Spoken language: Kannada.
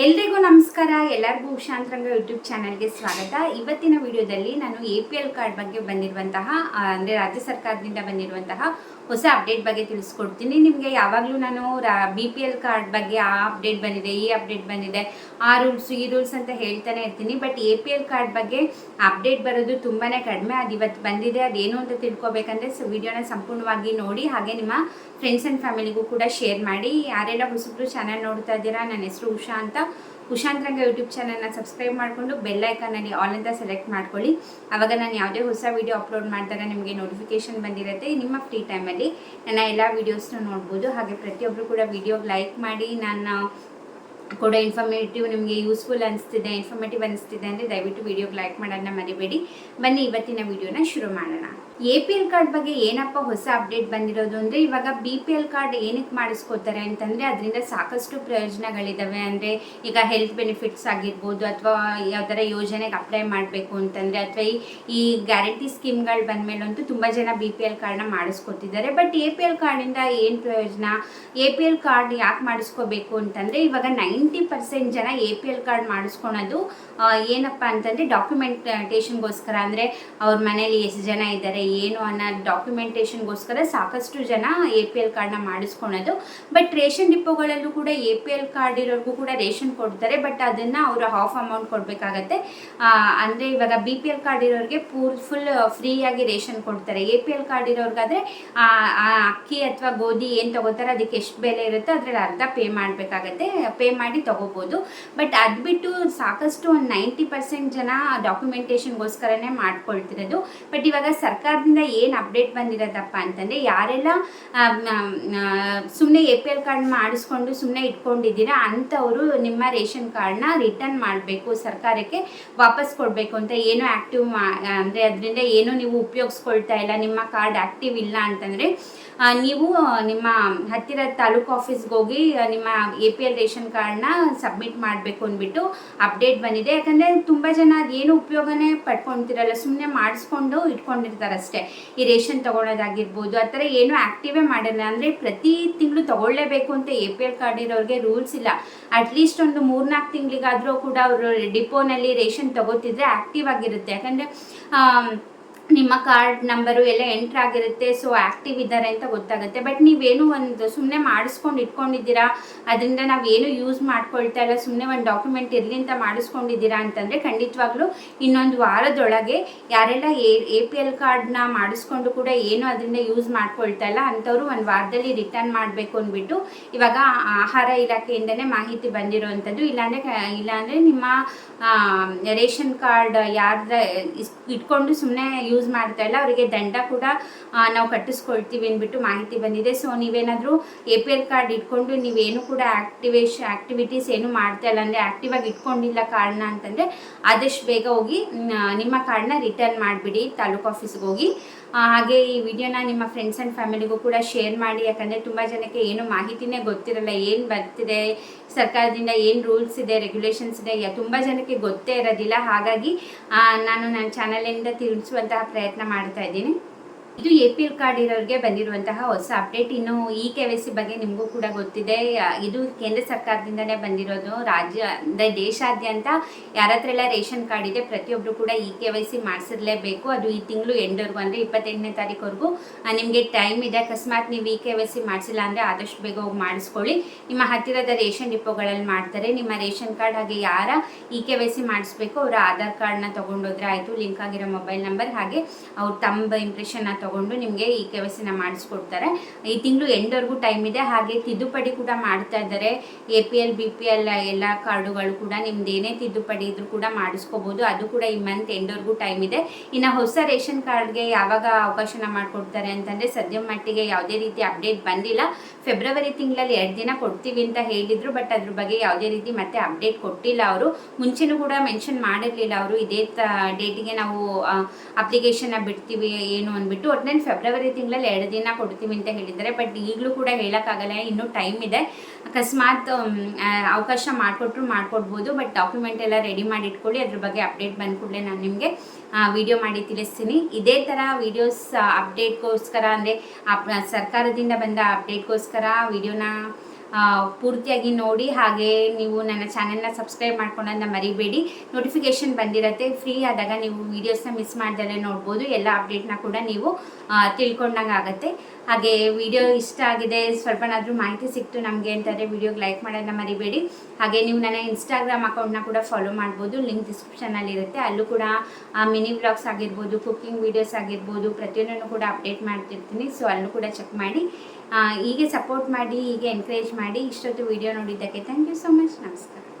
ಎಲ್ರಿಗೂ ನಮಸ್ಕಾರ. ಎಲ್ಲರಿಗೂ ಉಷಾಂತರಂಗ ಯೂಟ್ಯೂಬ್ ಚಾನಲ್ಗೆ ಸ್ವಾಗತ. ಇವತ್ತಿನ ವಿಡಿಯೋದಲ್ಲಿ ನಾನು ಎ ಪಿ ಎಲ್ ಕಾರ್ಡ್ ಬಗ್ಗೆ ಬಂದಿರುವಂತಹ ಅಂದರೆ ರಾಜ್ಯ ಸರ್ಕಾರದಿಂದ ಬಂದಿರುವಂತಹ ಹೊಸ ಅಪ್ಡೇಟ್ ಬಗ್ಗೆ ತಿಳಿಸ್ಕೊಡ್ತೀನಿ. ನಿಮಗೆ ಯಾವಾಗಲೂ ನಾನು ಬಿ ಪಿ ಎಲ್ ಕಾರ್ಡ್ ಬಗ್ಗೆ ಆ ಅಪ್ಡೇಟ್ ಬಂದಿದೆ, ಈ ಅಪ್ಡೇಟ್ ಬಂದಿದೆ, ಆ ರೂಲ್ಸ್ ಈ ರೂಲ್ಸ್ ಅಂತ ಹೇಳ್ತಾನೆ ಇರ್ತೀನಿ. But A P L card ಬಗ್ಗೆ ಅಪ್ಡೇಟ್ ಬರೋದು ತುಂಬಾ ಕಡಿಮೆ. ಅದು ಇವತ್ತು ಬಂದಿದೆ. ಅದೇನು ಅಂತ ತಿಳ್ಕೊಬೇಕಂದ್ರೆ ಸೊ, ವಿಡಿಯೋನ ಸಂಪೂರ್ಣವಾಗಿ ನೋಡಿ, ಹಾಗೆ ನಿಮ್ಮ ಫ್ರೆಂಡ್ಸ್ ಆ್ಯಂಡ್ ಫ್ಯಾಮಿಲಿಗೂ ಕೂಡ ಶೇರ್ ಮಾಡಿ. ಯಾರೆಲ್ಲ ಹೊಸಬ್ರು ಚಾನಲ್ ನೋಡ್ತಾ ಇದ್ದೀರಾ, ನನ್ನ ಹೆಸರು ಉಷಾ ಅಂತ. ಉಷಾಂತರಂಗ ಯೂಟ್ಯೂಬ್ ಚಾನಲ್ನ ಸಬ್ಸ್ಕ್ರೈಬ್ ಮಾಡಿಕೊಂಡು ಬೆಲ್ಲೈಕನಲ್ಲಿ ಆಲ್ ಅಂತ ಸೆಲೆಕ್ಟ್ ಮಾಡ್ಕೊಳ್ಳಿ. ಆವಾಗ ನಾನು ಯಾವುದೇ ಹೊಸ ವೀಡಿಯೋ ಅಪ್ಲೋಡ್ ಮಾಡಿದಾಗ ನಿಮಗೆ ನೋಟಿಫಿಕೇಶನ್ ಬಂದಿರುತ್ತೆ. ನಿಮ್ಮ ಫ್ರೀ ಟೈಮಲ್ಲಿ ನನ್ನ ಎಲ್ಲ ವೀಡಿಯೋಸ್ನ ನೋಡ್ಬೋದು. ಹಾಗೆ ಪ್ರತಿಯೊಬ್ಬರು ಕೂಡ ವೀಡಿಯೋಗೆ ಲೈಕ್ ಮಾಡಿ ನನ್ನ ಕೊಡೋ ಇನ್ಫಾರ್ಮೇಟಿವ್ ನಿಮಗೆ ಯೂಸ್ಫುಲ್ ಅನಿಸ್ತಿದೆ ಇನ್ಫಾರ್ಮೇಟಿವ್ ಅನಿಸ್ತಿದೆ ಅಂದರೆ ದಯವಿಟ್ಟು ವಿಡಿಯೋಗೆ ಲೈಕ್ ಮಾಡೋದನ್ನ ಮರಿಬೇಡಿ. ಬನ್ನಿ, ಇವತ್ತಿನ ವಿಡಿಯೋನ ಶುರು ಮಾಡೋಣ. ಎ ಪಿ ಎಲ್ ಕಾರ್ಡ್ ಬಗ್ಗೆ ಏನಪ್ಪ ಹೊಸ ಅಪ್ಡೇಟ್ ಬಂದಿರೋದು ಅಂದರೆ ಇವಾಗ ಬಿ ಪಿ ಎಲ್ ಕಾರ್ಡ್ ಏನಕ್ಕೆ ಮಾಡಿಸ್ಕೋತಾರೆ ಅಂತಂದರೆ ಅದರಿಂದ ಸಾಕಷ್ಟು ಪ್ರಯೋಜನಗಳಿದ್ದಾವೆ ಅಂದರೆ ಈಗ ಹೆಲ್ತ್ ಬೆನಿಫಿಟ್ಸ್ ಆಗಿರ್ಬೋದು ಅಥವಾ ಯಾವ್ದಾರ ಯೋಜನೆಗೆ ಅಪ್ಲೈ ಮಾಡಬೇಕು ಅಂತಂದರೆ ಅಥವಾ ಈ ಈ ಗ್ಯಾರಂಟಿ ಸ್ಕೀಮ್ಗಳು ಬಂದಮೇಲಂತೂ ತುಂಬ ಜನ ಬಿ ಪಿ ಎಲ್ ಕಾರ್ಡ್ನ ಮಾಡಿಸ್ಕೊತಿದ್ದಾರೆ. ಬಟ್ ಎ ಪಿ ಎಲ್ ಕಾರ್ಡಿಂದ ಏನು ಪ್ರಯೋಜನ? ಎ ಪಿ ಎಲ್ ಕಾರ್ಡ್ ಯಾಕೆ ಮಾಡಿಸ್ಕೋಬೇಕು ಅಂತಂದರೆ ಇವಾಗ ನೈಂಟಿ ಪರ್ಸೆಂಟ್ ಜನ ಎ ಪಿ ಎಲ್ ಕಾರ್ಡ್ ಮಾಡಿಸ್ಕೊಳೋದು ಏನಪ್ಪ ಅಂತಂದರೆ ಡಾಕ್ಯುಮೆಂಟೇಷನ್ಗೋಸ್ಕರ ಅಂದರೆ ಅವ್ರ ಮನೇಲಿ ಎಷ್ಟು ಜನ ಇದ್ದಾರೆ, ಏನು ಅನ್ನೋ ಡಾಕ್ಯುಮೆಂಟೇಷನ್ಗೋಸ್ಕರ ಸಾಕಷ್ಟು ಜನ ಎ ಪಿ ಎಲ್ ಕಾರ್ಡ್ನ ಮಾಡಿಸ್ಕೊಳೋದು. ಬಟ್ ರೇಷನ್ ಡಿಪೋಗಳಲ್ಲೂ ಕೂಡ ಎ ಪಿ ಎಲ್ ಕಾರ್ಡ್ ಇರೋರಿಗೂ ಕೂಡ ರೇಷನ್ ಕೊಡ್ತಾರೆ ಬಟ್ ಅದನ್ನು ಅವರು ಹಾಫ್ ಅಮೌಂಟ್ ಕೊಡಬೇಕಾಗತ್ತೆ. ಅಂದರೆ ಇವಾಗ ಬಿ ಪಿ ಎಲ್ ಕಾರ್ಡ್ ಇರೋರಿಗೆ ಪೂರ್ ಫುಲ್ ಫ್ರೀಯಾಗಿ ರೇಷನ್ ಕೊಡ್ತಾರೆ. ಎ ಪಿ ಎಲ್ ಕಾರ್ಡ್ ಇರೋರ್ಗಾದ್ರೆ ಅಕ್ಕಿ ಅಥವಾ ಗೋಧಿ ಏನು ತಗೋತಾರೆ ಅದಕ್ಕೆ ಎಷ್ಟು ಬೆಲೆ ಇರುತ್ತೋ ಅದರಲ್ಲಿ ಅರ್ಧ ಪೇ ಮಾಡಬೇಕಾಗತ್ತೆ. ಪೇ ಮಾಡಿ ತಗೋಬೋದು. ಬಟ್ ಅದು ಬಿಟ್ಟು ಸಾಕಷ್ಟು ಒಂದು ನೈಂಟಿ ಪರ್ಸೆಂಟ್ ಜನ ಡಾಕ್ಯುಮೆಂಟೇಷನ್ಗೋಸ್ಕರನೇ ಮಾಡ್ಕೊಳ್ತಿರೋದು. ಬಟ್ ಇವಾಗ ಸರ್ಕಾರದಿಂದ ಏನು ಅಪ್ಡೇಟ್ ಬಂದಿರೋದಪ್ಪ ಅಂತಂದರೆ, ಯಾರೆಲ್ಲ ಸುಮ್ಮನೆ ಎ ಪಿ ಎಲ್ ಕಾರ್ಡ್ ಮಾಡಿಸ್ಕೊಂಡು ಸುಮ್ಮನೆ ಇಟ್ಕೊಂಡಿದ್ದೀರಾ, ಅಂಥವರು ನಿಮ್ಮ ರೇಷನ್ ಕಾರ್ಡ್ನ ರಿಟರ್ನ್ ಮಾಡಬೇಕು, ಸರ್ಕಾರಕ್ಕೆ ವಾಪಸ್ ಕೊಡಬೇಕು ಅಂತ ಏನು ಆ್ಯಕ್ಟಿವ್ ಮಾ, ಅಂದರೆ ಅದರಿಂದ ಏನು ನೀವು ಉಪಯೋಗಿಸ್ಕೊಳ್ತಾ ಇಲ್ಲ, ನಿಮ್ಮ ಕಾರ್ಡ್ ಆ್ಯಕ್ಟಿವ್ ಇಲ್ಲ ಅಂತಂದರೆ ನೀವು ನಿಮ್ಮ ಹತ್ತಿರ ತಾಲೂಕು ಆಫೀಸ್ಗೆ ಹೋಗಿ ನಿಮ್ಮ ಎ ಪಿ ಎಲ್ ರೇಷನ್ ಕಾರ್ಡ್ನ ಸಬ್ಮಿಟ್ ಮಾಡಬೇಕು ಅಂದ್ಬಿಟ್ಟು ಅಪ್ಡೇಟ್ ಬಂದಿದೆ. ಯಾಕಂದರೆ ತುಂಬ ಜನ ಅದೇನು ಉಪಯೋಗನೇ ಪಡ್ಕೊತಿರಲ್ಲ ಸುಮ್ಮನೆ ಮಾಡಿಸ್ಕೊಂಡು ಇಟ್ಕೊಂಡಿರ್ತಾರೆ ಅಷ್ಟೇ. ಈ ರೇಷನ್ ತೊಗೊಳೋದಾಗಿರ್ಬೋದು ಆ ಥರ ಏನೂ ಆ್ಯಕ್ಟಿವೇ ಮಾಡಲ್ಲ. ಅಂದರೆ ಪ್ರತಿ ತಿಂಗಳು ತೊಗೊಳ್ಳೇಬೇಕು ಅಂತ ಎ ಪಿ ಎಲ್ ಕಾರ್ಡ್ ಇರೋರಿಗೆ ರೂಲ್ಸ್ ಇಲ್ಲ. ಅಟ್ಲೀಸ್ಟ್ ಒಂದು ಮೂರ್ನಾಲ್ಕು ತಿಂಗಳಿಗಾದರೂ ಕೂಡ ಅವರು ಡಿಪೋನಲ್ಲಿ ರೇಷನ್ ತಗೋತಿದ್ರೆ ಆ್ಯಕ್ಟಿವ್ ಆಗಿರುತ್ತೆ. ಯಾಕಂದರೆ ನಿಮ್ಮ ಕಾರ್ಡ್ ನಂಬರು ಎಲ್ಲ ಎಂಟ್ರ್ ಆಗಿರುತ್ತೆ ಸೊ ಆ್ಯಕ್ಟಿವ್ ಇದ್ದಾರೆ ಅಂತ ಗೊತ್ತಾಗುತ್ತೆ. ಬಟ್ ನೀವೇನು ಒಂದು ಸುಮ್ಮನೆ ಮಾಡಿಸ್ಕೊಂಡು ಇಟ್ಕೊಂಡಿದ್ದೀರಾ? ಅದರಿಂದ ನಾವೇನು ಯೂಸ್ ಮಾಡ್ಕೊಳ್ತಾ ಇಲ್ಲ ಸುಮ್ಮನೆ ಒಂದು ಡಾಕ್ಯುಮೆಂಟ್ ಇರಲಿ ಅಂತ ಮಾಡಿಸ್ಕೊಂಡಿದ್ದೀರಾ ಅಂತಂದರೆ ಖಂಡಿತವಾಗ್ಲೂ ಇನ್ನೊಂದು ವಾರದೊಳಗೆ ಯಾರೆಲ್ಲ ಎ ಪಿ ಎಲ್ ಕಾರ್ಡ್ನ ಮಾಡಿಸ್ಕೊಂಡು ಕೂಡ ಏನು ಅದರಿಂದ ಯೂಸ್ ಮಾಡ್ಕೊಳ್ತಾ ಇಲ್ಲ, ಅಂಥವ್ರು ಒಂದು ವಾರದಲ್ಲಿ ರಿಟರ್ನ್ ಮಾಡಬೇಕು ಅಂದ್ಬಿಟ್ಟು ಇವಾಗ ಆಹಾರ ಇಲಾಖೆಯಿಂದನೇ ಮಾಹಿತಿ ಬಂದಿರುವಂಥದ್ದು. ಇಲ್ಲಾಂದರೆ ಇಲ್ಲಾಂದರೆ ನಿಮ್ಮ ರೇಷನ್ ಕಾರ್ಡ್ ಯಾರ್ದ ಇಟ್ಕೊಂಡು ಸುಮ್ಮನೆ ಯೂಸ್ ಮಾಡ್ತಾ ಇಲ್ಲ ಅವರಿಗೆ ದಂಡ ಕೂಡ ನಾವು ಕಟ್ಟಿಸ್ಕೊಳ್ತೀವಿ ಅಂದ್ಬಿಟ್ಟು ಮಾಹಿತಿ ಬಂದಿದೆ. ಸೊ ನೀವೇನಾದರೂ ಎ ಪಿ ಎಲ್ ಕಾರ್ಡ್ ಇಟ್ಕೊಂಡು ನೀವೇನು ಕೂಡ ಆಕ್ಟಿವೇಶ್ ಆಕ್ಟಿವಿಟೀಸ್ ಏನು ಮಾಡ್ತಾ ಇಲ್ಲ ಅಂದರೆ ಆ್ಯಕ್ಟಿವ್ ಆಗಿ ಇಟ್ಕೊಂಡಿಲ್ಲ ಕಾರ್ಡ್ನ ಅಂತಂದರೆ, ಆದಷ್ಟು ಬೇಗ ಹೋಗಿ ನಿಮ್ಮ ಕಾರ್ಡ್ನ ರಿಟರ್ನ್ ಮಾಡಿಬಿಡಿ, ತಾಲೂಕು ಆಫೀಸ್ಗೆ ಹೋಗಿ. ಹಾಗೆ ಈ ವಿಡಿಯೋನ ನಿಮ್ಮ ಫ್ರೆಂಡ್ಸ್ ಆ್ಯಂಡ್ ಫ್ಯಾಮಿಲಿಗೂ ಕೂಡ ಶೇರ್ ಮಾಡಿ. ಯಾಕಂದರೆ ತುಂಬ ಜನಕ್ಕೆ ಏನು ಮಾಹಿತಿನೇ ಗೊತ್ತಿರಲ್ಲ, ಏನು ಬರ್ತಿದೆ, ಸರ್ಕಾರದಿಂದ ಏನು ರೂಲ್ಸ್ ಇದೆ ರೆಗ್ಯುಲೇಷನ್ಸ್ ಇದೆ ತುಂಬ ಜನಕ್ಕೆ ಗೊತ್ತೇ ಇರೋದಿಲ್ಲ. ಹಾಗಾಗಿ ನಾನು ನನ್ನ ಚಾನಲಿಂದ ತಿಳಿಸುವಂತಹ ಪ್ರಯತ್ನ ಮಾಡ್ತಾ ಇದ್ದೀನಿ. ಇದು ಎ ಪಿ ಎಲ್ ಕಾರ್ಡ್ ಇರೋರಿಗೆ ಬಂದಿರುವಂತಹ ಹೊಸ ಅಪ್ಡೇಟ್ ಇನ್ನು ಇ ಕೆ ವೈ ಸಿ ಬಗ್ಗೆ ನಿಮಗೂ ಕೂಡ ಗೊತ್ತಿದೆ. ಇದು ಕೇಂದ್ರ ಸರ್ಕಾರದಿಂದನೇ ಬಂದಿರೋದು. ರಾಜ್ಯ, ಅಂದರೆ ದೇಶಾದ್ಯಂತ ಯಾರ ಹತ್ರ ಎಲ್ಲ ರೇಷನ್ ಕಾರ್ಡ್ ಇದೆ ಪ್ರತಿಯೊಬ್ಬರು ಕೂಡ ಇ ಕೆ ವೈ ಸಿ ಮಾಡಿಸಿರ್ಲೇಬೇಕು. ಅದು ಈ ತಿಂಗಳು ಎಂಡ್ವರೆಗೂ, ಅಂದರೆ ಇಪ್ಪತ್ತೆಂಟನೇ ತಾರೀಕುವರೆಗೂ ನಿಮಗೆ ಟೈಮ್ ಇದೆ. ಅಕಸ್ಮಾತ್ ನೀವು ಇ ಕೆ ವೈ ಸಿ ಮಾಡಿಸಿಲ್ಲ ಅಂದರೆ ಆದಷ್ಟು ಬೇಗ ಹೋಗಿ ಮಾಡಿಸ್ಕೊಳ್ಳಿ. ನಿಮ್ಮ ಹತ್ತಿರದ ರೇಷನ್ ಡಿಪೋಗಳಲ್ಲಿ ಮಾಡ್ತಾರೆ. ನಿಮ್ಮ ರೇಷನ್ ಕಾರ್ಡ್ ಹಾಗೆ ಯಾರ ಇ ಕೆ ವೈ ಸಿ ಮಾಡಿಸ್ಬೇಕು, ಅವರ ಆಧಾರ್ ಕಾರ್ಡ್ನ ತೊಗೊಂಡೋದ್ರೆ ಆಯಿತು. ಲಿಂಕ್ ಆಗಿರೋ ಮೊಬೈಲ್ ನಂಬರ್ ಹಾಗೆ ಅವ್ರು ತಮ್ಮ ಇಂಪ್ರೆಷನ್ನ ತೊಗೊಂಡು ನಿಮಗೆ ಈ ಕೆ ವೈ ಮಾಡಿಸ್ಕೊಡ್ತಾರೆ. ಈ ತಿಂಗಳು ಎಂಡ್ವರೆಗೂ ಟೈಮ್ ಇದೆ. ಹಾಗೆ ತಿದ್ದುಪಡಿ ಕೂಡ ಮಾಡ್ತಾ ಇದ್ದಾರೆ. A P L B P L ಎಲ್ಲ ಕಾರ್ಡುಗಳು ಕೂಡ ನಿಮ್ದು ಏನೇ ತಿದ್ದುಪಡಿ ಇದ್ರೂ ಕೂಡ ಮಾಡಿಸ್ಕೋಬೋದು. ಅದು ಕೂಡ ಈ ಮಂತ್ ಎಂಡ್ವರೆಗೂ ಟೈಮ್ ಇದೆ. ಇನ್ನು ಹೊಸ ರೇಷನ್ ಕಾರ್ಡ್ಗೆ ಯಾವಾಗ ಅವಕಾಶನ ಮಾಡಿಕೊಡ್ತಾರೆ ಅಂತಂದರೆ ಸದ್ಯ ಮಟ್ಟಿಗೆ ಯಾವುದೇ ರೀತಿ ಅಪ್ಡೇಟ್ ಬಂದಿಲ್ಲ. ಫೆಬ್ರವರಿ ತಿಂಗಳಲ್ಲಿ ಎರಡು ದಿನ ಕೊಡ್ತೀವಿ ಅಂತ ಹೇಳಿದರು ಬಟ್ ಅದ್ರ ಬಗ್ಗೆ ಯಾವುದೇ ರೀತಿ ಮತ್ತೆ ಅಪ್ಡೇಟ್ ಕೊಟ್ಟಿಲ್ಲ ಅವರು. ಮುಂಚೆನೂ ಕೂಡ ಮೆನ್ಷನ್ ಮಾಡಿರಲಿಲ್ಲ ಅವರು. ಇದೇ ಡೇಟಿಗೆ ನಾವು ಅಪ್ಲಿಕೇಶನ್ನ ಬಿಡ್ತೀವಿ, ಏನು ಅಂದ್ಬಿಟ್ಟು ಒಟ್ಟಿನಲ್ಲಿ ಫೆಬ್ರವರಿ ತಿಂಗಳಲ್ಲಿ ಎರಡು ದಿನ ಕೊಡ್ತೀವಿ ಅಂತ ಹೇಳಿದ್ದಾರೆ. ಬಟ್ ಈಗಲೂ ಕೂಡ ಹೇಳೋಕ್ಕಾಗಲ್ಲ. ಇನ್ನೂ ಟೈಮ್ ಇದೆ. ಅಕಸ್ಮಾತ್ ಅವಕಾಶ ಮಾಡಿಕೊಟ್ರು ಮಾಡ್ಕೊಡ್ಬೋದು. ಬಟ್ ಡಾಕ್ಯುಮೆಂಟ್ ಎಲ್ಲ ರೆಡಿ ಮಾಡಿ ಇಟ್ಕೊಳ್ಳಿ ಅದ್ರ ಬಗ್ಗೆ ಅಪ್ಡೇಟ್ ಬಂದ ಕೂಡಲೇ ನಾನು ನಿಮಗೆ ವಿಡಿಯೋ ಮಾಡಿ ತಿಳಿಸ್ತೀನಿ. ಇದೇ ಥರ ವಿಡಿಯೋಸ್ ಅಪ್ಡೇಟ್ಗೋಸ್ಕರ ಅಂದರೆ ಸರ್ಕಾರದಿಂದ ಬಂದ ಅಪ್ಡೇಟ್ಗೋಸ್ಕರ ವಿಡಿಯೋನ ಪೂರ್ತಿಯಾಗಿ ನೋಡಿ, ಹಾಗೆ ನೀವು ನನ್ನ ಚಾನೆಲ್ನ ಸಬ್ಸ್ಕ್ರೈಬ್ ಮಾಡ್ಕೊಳ್ಳೋದನ್ನ ಮರಿಬೇಡಿ. ನೋಟಿಫಿಕೇಷನ್ ಬಂದಿರತ್ತೆ ಫ್ರೀ ಆದಾಗ ನೀವು ವೀಡಿಯೋಸ್ನ ಮಿಸ್ ಮಾಡ್ದಲೇ ನೋಡ್ಬೋದು. ಎಲ್ಲ ಅಪ್ಡೇಟ್ನ ಕೂಡ ನೀವು ತಿಳ್ಕೊಂಡಂಗೆ ಆಗುತ್ತೆ. ಹಾಗೆ ವಿಡಿಯೋ ಇಷ್ಟ ಆಗಿದೆ, ಸ್ವಲ್ಪನಾದರೂ ಮಾಹಿತಿ ಸಿಕ್ತು ನಮಗೆ ಅಂತಂದರೆ ವಿಡಿಯೋಗೆ ಲೈಕ್ ಮಾಡೋದನ್ನ ಮರಿಬೇಡಿ. ಹಾಗೆ ನೀವು ನನ್ನ ಇನ್ಸ್ಟಾಗ್ರಾಮ್ ಅಕೌಂಟ್ನ ಕೂಡ ಫಾಲೋ ಮಾಡ್ಬೋದು. ಲಿಂಕ್ ಡಿಸ್ಕ್ರಿಪ್ಷನಲ್ಲಿ ಇರುತ್ತೆ. ಅಲ್ಲೂ ಕೂಡ ಮಿನಿ ವ್ಲಾಗ್ಸ್ ಆಗಿರ್ಬೋದು ಕುಕ್ಕಿಂಗ್ ವೀಡಿಯೋಸ್ ಆಗಿರ್ಬೋದು, ಪ್ರತಿಯೊಂದನ್ನು ಕೂಡ ಅಪ್ಡೇಟ್ ಮಾಡ್ತಿರ್ತೀನಿ. ಸೊ ಅಲ್ಲೂ ಕೂಡ ಚೆಕ್ ಮಾಡಿ. ಹೀಗೆ ಸಪೋರ್ಟ್ ಮಾಡಿ, ಹೀಗೆ ಎನ್ಕರೇಜ್ ಮಾಡಿ ಇಷ್ಟೊತ್ತು ವಿಡಿಯೋ ನೋಡಿದ್ದಕ್ಕೆ ಥ್ಯಾಂಕ್ ಯು ಸೊ ಮಚ್ ನಮಸ್ಕಾರ.